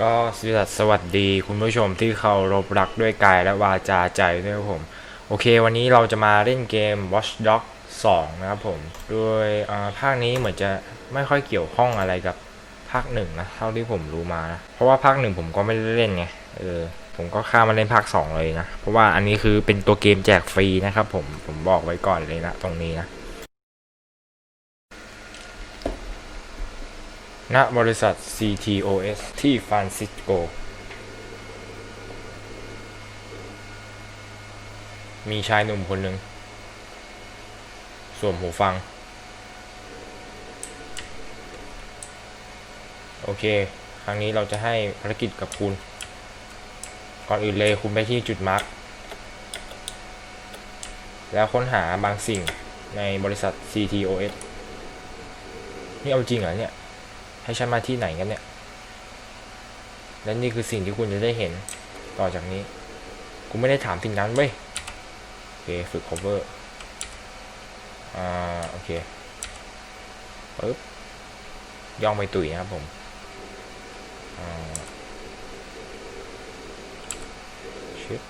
ก็สวัสดีคุณผู้ชมที่เคารพรักด้วยกายและวาจาใจด้วยผม โอเค วันนี้เราจะมาเล่นเกม Watch Dogs 2นะครับผม โดยภาคนี้เหมือนจะไม่ค่อยเกี่ยวข้องอะไรกับภาคหนึ่งนะ เท่าที่ผมรู้มานะเพราะว่าภาคหนึ่งผมก็ไม่ได้เล่นไงเออผมก็ข้ามมาเล่นภาค 2 เลยนะ เพราะว่าอันนี้คือเป็นตัวเกมแจกฟรีนะครับผมผมบอกไว้ก่อนเลยนะ ตรงนี้นะ ณบริษัท CTOS ที่ฟรานซิสโก มีชายหนุ่มคนหนึ่งสวมหูฟัง โอเค ครั้งนี้เราจะให้ภารกิจกับคุณ ก่อนอื่นเลยคุณไปที่จุดมาร์กแล้วค้นหาบางสิ่งในบริษัท CTOS นี่เอาจริงเหรอเนี่ย ให้ฉันมาที่ไหนกันเนี่ย และนี่คือสิ่งที่คุณจะได้เห็นต่อจากนี้ กูไม่ได้ถามสิ่งนั้นเว้ยโอเคฝึก cover อ่าโอเคปึ๊บย่องไปตุ๋ยนะครับผมอ่าชิป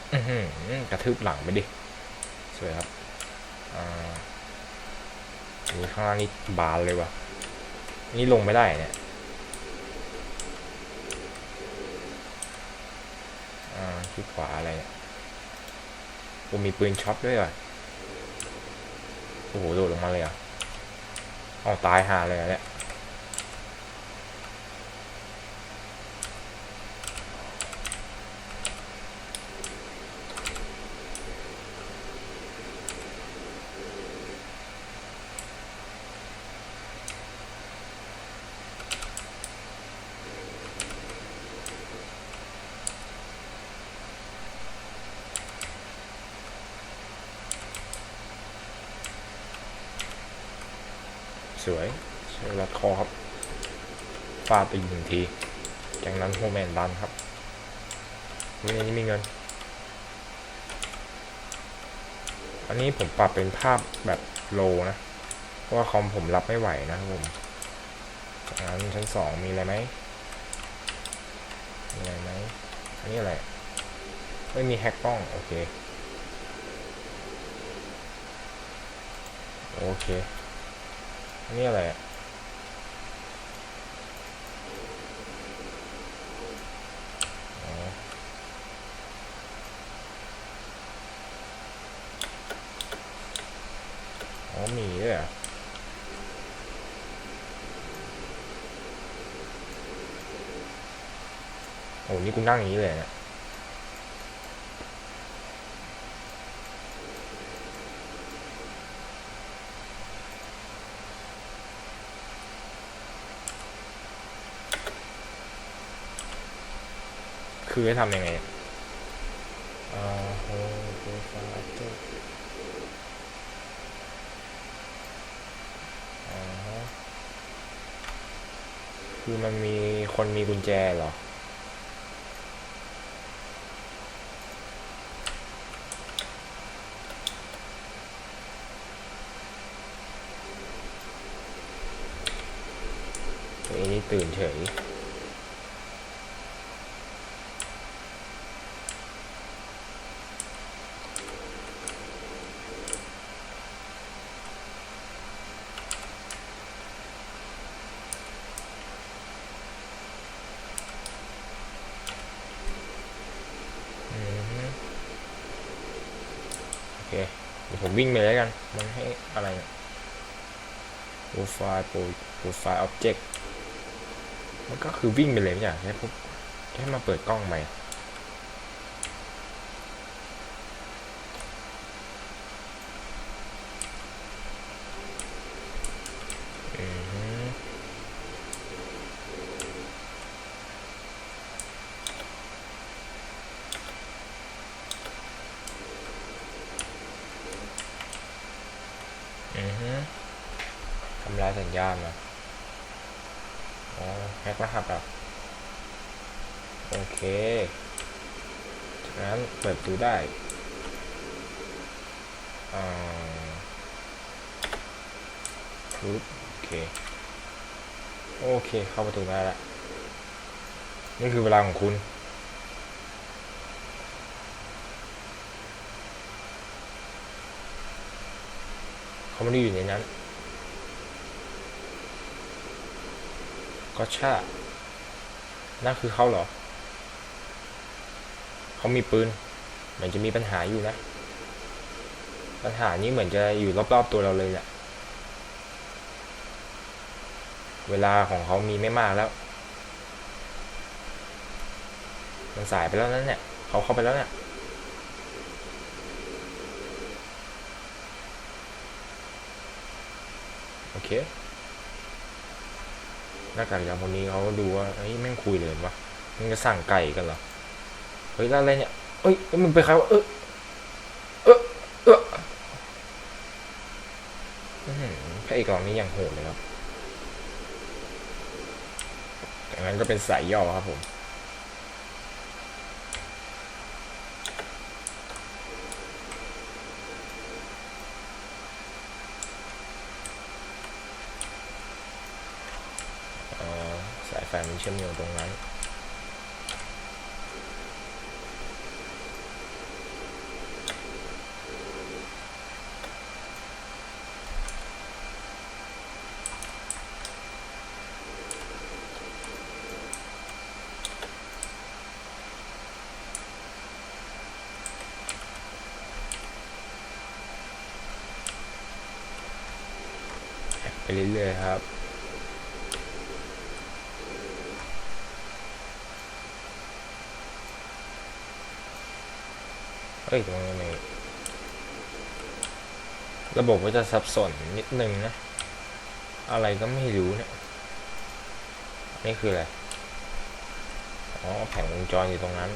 อือหือ กระทืบหลังไปดิ สวยครับอ่าโอ้ข้างล่างนี่บานเลยว่ะนี่ลงไม่ได้เนี่ยอ่าที่ขวาอะไรเนี่ยโอ้มีปืนช็อตด้วยว่ะโอ้โห โดดลงมาเลยอะอ๋อตายหาเลยอะเนี่ย สวยใช้รัดคอครับฟาดไปอีกหนึ่งทีจากนั้นโฮแมนดันครับมีอันนี้มีเงิน อันนี้ผมปรับเป็นภาพแบบโลนะเพราะว่าคอมผมรับไม่ไหวนะครับผมจากนั้นชั้นสองมีอะไรไหมมีอะไรไหมอันนี้อะไรไม่มีแฮกกล้องโอเคโอเค นนี้อะไรอะอ๋อมีด้วยอะโอ้นี่กูนั่งอย่างนี้เลยเนี่ย คือให้ทำยังไงอ่าโฮโปรไฟล์อาฮคือมันมีคนมีกุญแจเหรอเฮ้นี่ตื่นเฉย อืมฮึโอ เดี๋ยวผมวิ่งไปแล้วกัน มันให้อะไรเนี่ย profile pro profile object มันก็คือวิ่งไปเลยไม่ใช่เหรอแค่ปุ๊บแค่มาเปิดกล้องใหม่อืมฮึอือฮึทำลาย สัญญาณเหรออ๋อแฮกรหัสอะโอเคจากนั้นเปิดประตูได้อ่าปึ๊บโอเค โอเค เข้าประตูได้ล้วนี่คือเวลาของคุณ เขาไม่ได้อยู่ในนั้น ก็ชานั่นคือเขาเหรอ เขามีปืน เหมือนจะมีปัญหาอยู่นะ ปัญหานี้เหมือนจะอยู่รอบๆตัวเราเลยแหละ เวลาของเขามีไม่มากแล้ว มันสายไปแล้วนั่นเนี่ย เขาเข้าไปแล้วเนี่ยโอเค หน้ากากยางคนนี้เขาดูว่าเฮ้ยแม่งคุยเลยวะมึงจะสั่งไก่กันเหรอเฮ้ยแล้วอะไรเนี่ยเอ้ยมึงไปนใครวะเออเออเอออื้อหือพระเอกเหล่านี้ยังโหดเลยครับแต่นั้นก็เป็นสายย่อครับผม อ๋อ สายไฟมันเชื่อมโยงตรงนั้น ไปเรื่อยๆครับ เอ้ยตรงนี้ระบบก็จะสับสนนิดนึงนะ อะไรก็ไม่รู้เนี่ยนี่คืออะไร อ๋อแผงวงจรอยู่ตรงนั้น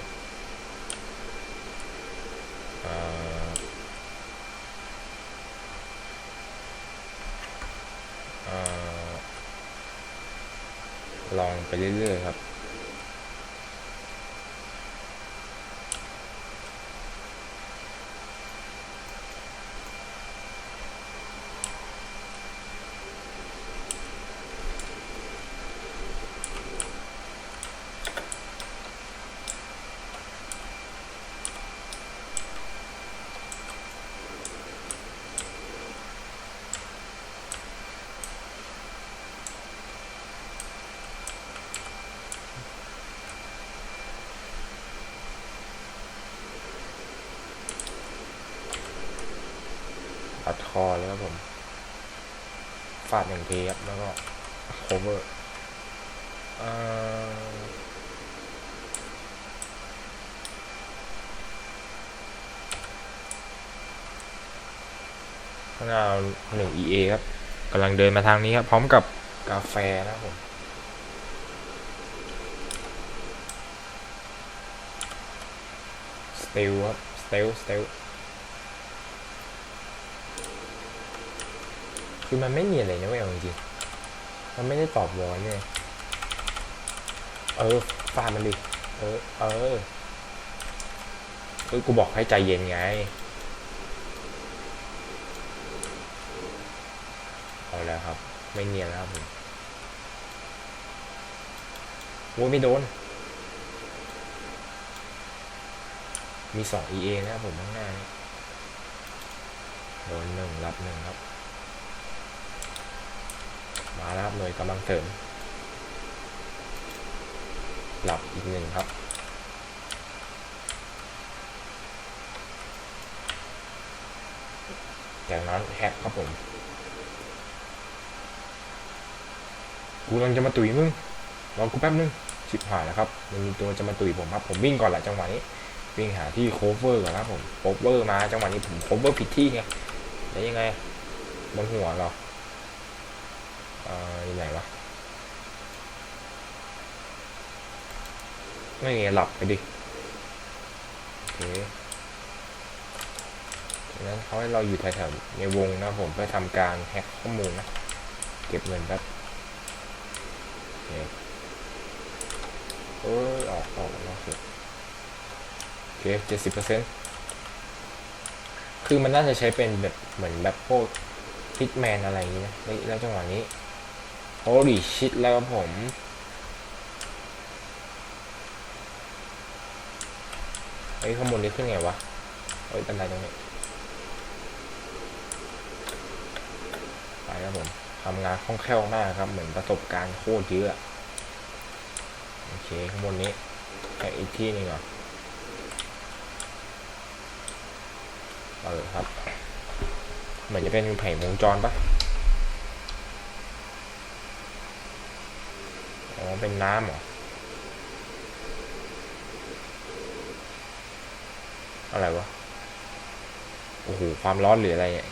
ลองไปเรื่อยๆครับ อเลยครับผมฟาดหนึ่งทีครับแล้วก็ cover เอ่อข้างหน้าหนึ่ง EA ครับกำลังเดินมาทางนี้ครับ พร้อมกับกาแฟนะครับผมสเตลครับสเตลสเตล คือมันไม่มีอะไรนะเว้ยเอาจริงๆมันไม่ได้ตอบวอลเนี่ยเออฟาดมันดิเออ เออเออกูบอกให้ใจเย็นไงเอาแล้วครับ ไม่เนียนแล้วผมโอ้ยไม่โดน มีสอง EA นะครับผมข้างหน้านี่โดนหนึ่งรับหนึ่งครับ มาแล้วครับหน่วยกำลังเสริมหลับอีกหนึ่งครับ จากนั้นแฮกครับผม กูกำลังจะมาตุยมึง รอกูแป๊บนึง ชิบหายแล้วครับ มันมีตัวจะมาตุยผมครับ ผมวิ่งก่อนแหละจังหวะนี้ วิ่งหาที่โคเวอร์ก่อนครับผม โคเวอร์มาจังหวะนี้ผมโคเวอร์ผิดที่ไง แล้วยังไง บนหัวเรอเอ่ออยู่ไหนวะไม่ไงหลับไปดิโอเคดังนั้นเขาให้เราอยู่แถวๆในวงนะผมเพื่อทำการแฮ็กข้อมูลนะ เก็บเงินแป๊บโอเคเออออกออกนอกเขตโอเคเจ็ดสิบเปอร์เซ็นต์คือมันน่าจะใช้เป็นแบบเหมือนแบบพวกฟิตแมนอะไรอย่างนี้นะแล้วจังหวะนี้ โอ้ดิชิตแล้วครับผมเฮ้ยข้างบนนี้ขึ้นไงวะเฮ้ยบันไดตรงนี้ ไปครับผมทำงานคล่องแคล่วมากครับ เหมือนประสบการณ์โคตรเยอะ โอเคข้างบนนี้ไปอีกที่นึงเหรอเออครับ เหมือนจะเป็นแผงวงจรปะอ๋อ เป็นน้ำเหรอ อะไรวะ โอ้โห ความร้อนหรืออะไรเนี่ย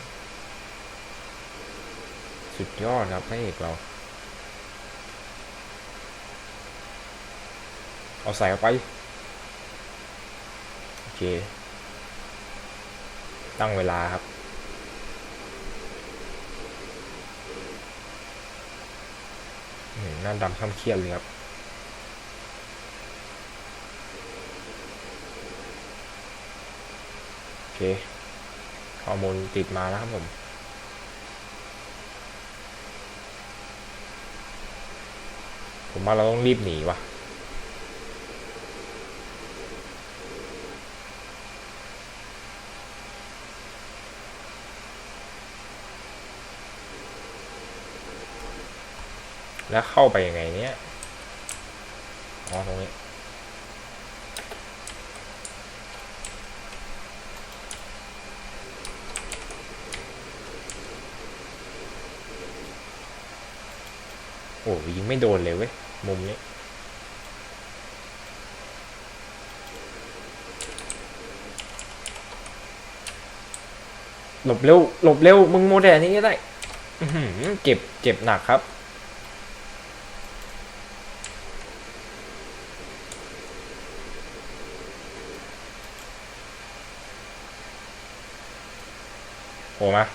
สุดยอดครับพระเอกเรา เอาใส่เข้าไป โอเค ตั้งเวลาครับ อืม หน้าดำข้ามเครียดเลยครับโอเคฮอร์โมนติดมาแล้วครับผมผมว่าเราต้องรีบหนีว่ะ แล้วเข้าไปยังไงเนี่ยอ๋อตรงนี้โอ้ยิงไม่โดนเลยเว้ย มุมนี้หลบเร็วหลบเร็วมึงโมเดลนี้ก็ได้เจ็บเจ็บหนักครับ โผล่มา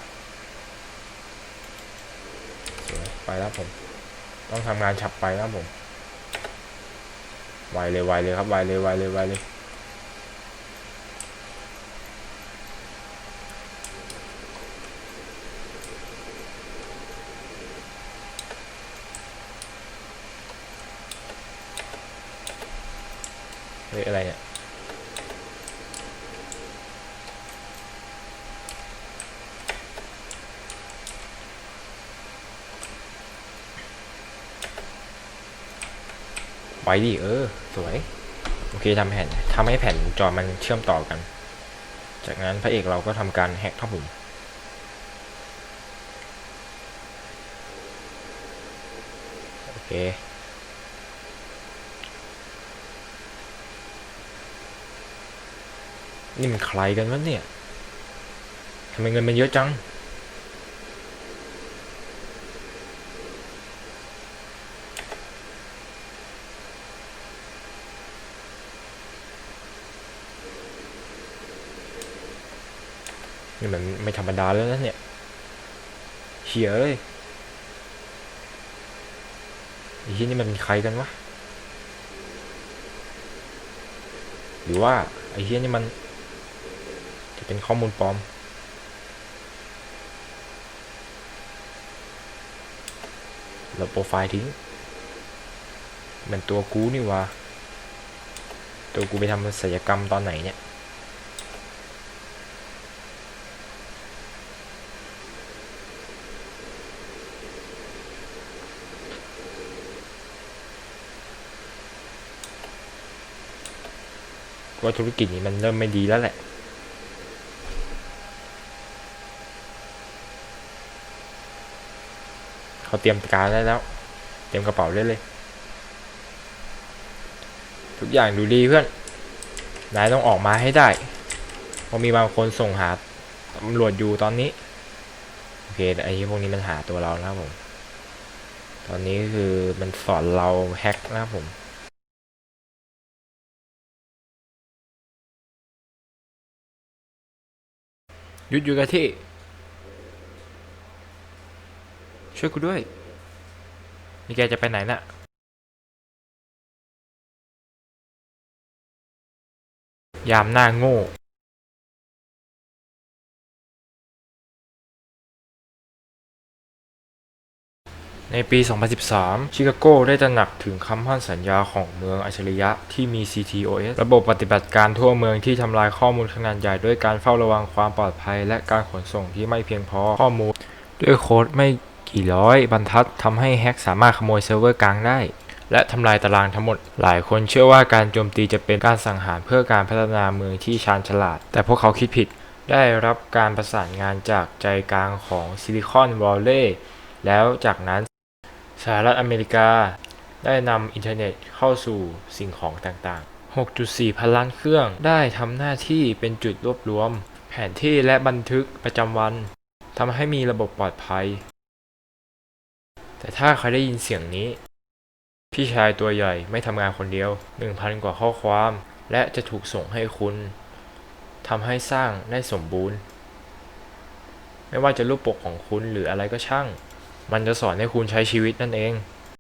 สวยไปแล้วผม ต้องทำงานฉับไปแล้วผมไวเลยไวเลยครับไวเลยไวเลยไวเลยเฮ้ยอะไรเนี่ย ไว้ดิเออ สวย โอเคทำแผ่นทำให้แผ่นจอมันเชื่อมต่อกัน จากนั้นพระเอกเราก็ทำการแฮกครับผมโอเคนี่มันใครกันวะเนี่ยทำไมเงินมันเยอะจัง นี่มันไม่ธรรมดาแล้วนะเนี่ยเฉียเลยไอ้ที่นี่มันเป็นใครกันวะ หรือว่าไอ้ที่นี่มัน จะเป็นข้อมูลปลอมลบโปรไฟล์ทิ้งเป็นตัวกูนี่วะตัวกูไปทำศัลยกรรมตอนไหนเนี่ย ว่าธุรกิจนี้มันเริ่มไม่ดีแล้วแหละเขาเตรียมการได้แล้ว เตรียมกระเป๋าได้เลย ทุกอย่างดูดีเพื่อนนายต้องออกมาให้ได้เพราะมีบางคนส่งหาตำรวจอยู่ตอนนี้โอเคไอ้พวกนี้มันหาตัวเรานะครับผม ตอนนี้คือมันสอนเราแฮกนะครับผม ยุดอยู่กับที่ ช่วยกูด้วย นี่แกจะไปไหนน่ะยามหน้าโง่ ในปี 2013 ชิคาโกได้ตระหนักถึงคำพันสัญญาของเมืองอัจฉริยะที่มี CTOS ระบบปฏิบัติการทั่วเมืองที่ทำลายข้อมูลขนาดใหญ่ด้วยการเฝ้าระวังความปลอดภัย และการขนส่งที่ไม่เพียงพอข้อมูล ด้วยโค้ดไม่กี่ร้อยบรรทัดทำให้แฮกสามารถขโมยเซิร์ฟเวอร์กลางได้และทำลายตารางทั้งหมด หลายคนเชื่อว่าการโจมตีจะเป็นการสังหารเพื่อการพัฒนาเมืองที่ชาญฉลาด แต่พวกเขาคิดผิด ได้รับการประสานงานจากใจกลางของซิลิคอนวอลเลย์แล้วจากนั้น สหรัฐอเมริกา ได้นำอินเทอร์เน็ตเข้าสู่สิ่งของต่างๆ 6.4 พันล้านเครื่องได้ทำหน้าที่เป็นจุดรวบรวม แผนที่และบันทึกประจำวันทำให้มีระบบปลอดภัย แต่ถ้าใครได้ยินเสียงนี้ พี่ชายตัวใหญ่ไม่ทำงานคนเดียว 1,000 กว่าข้อความ และจะถูกส่งให้คุณทำให้สร้างได้สมบูรณ์ ไม่ว่าจะรูปปกของคุณหรืออะไรก็ช่าง มันจะสอนให้คุณใช้ชีวิตนั่นเอง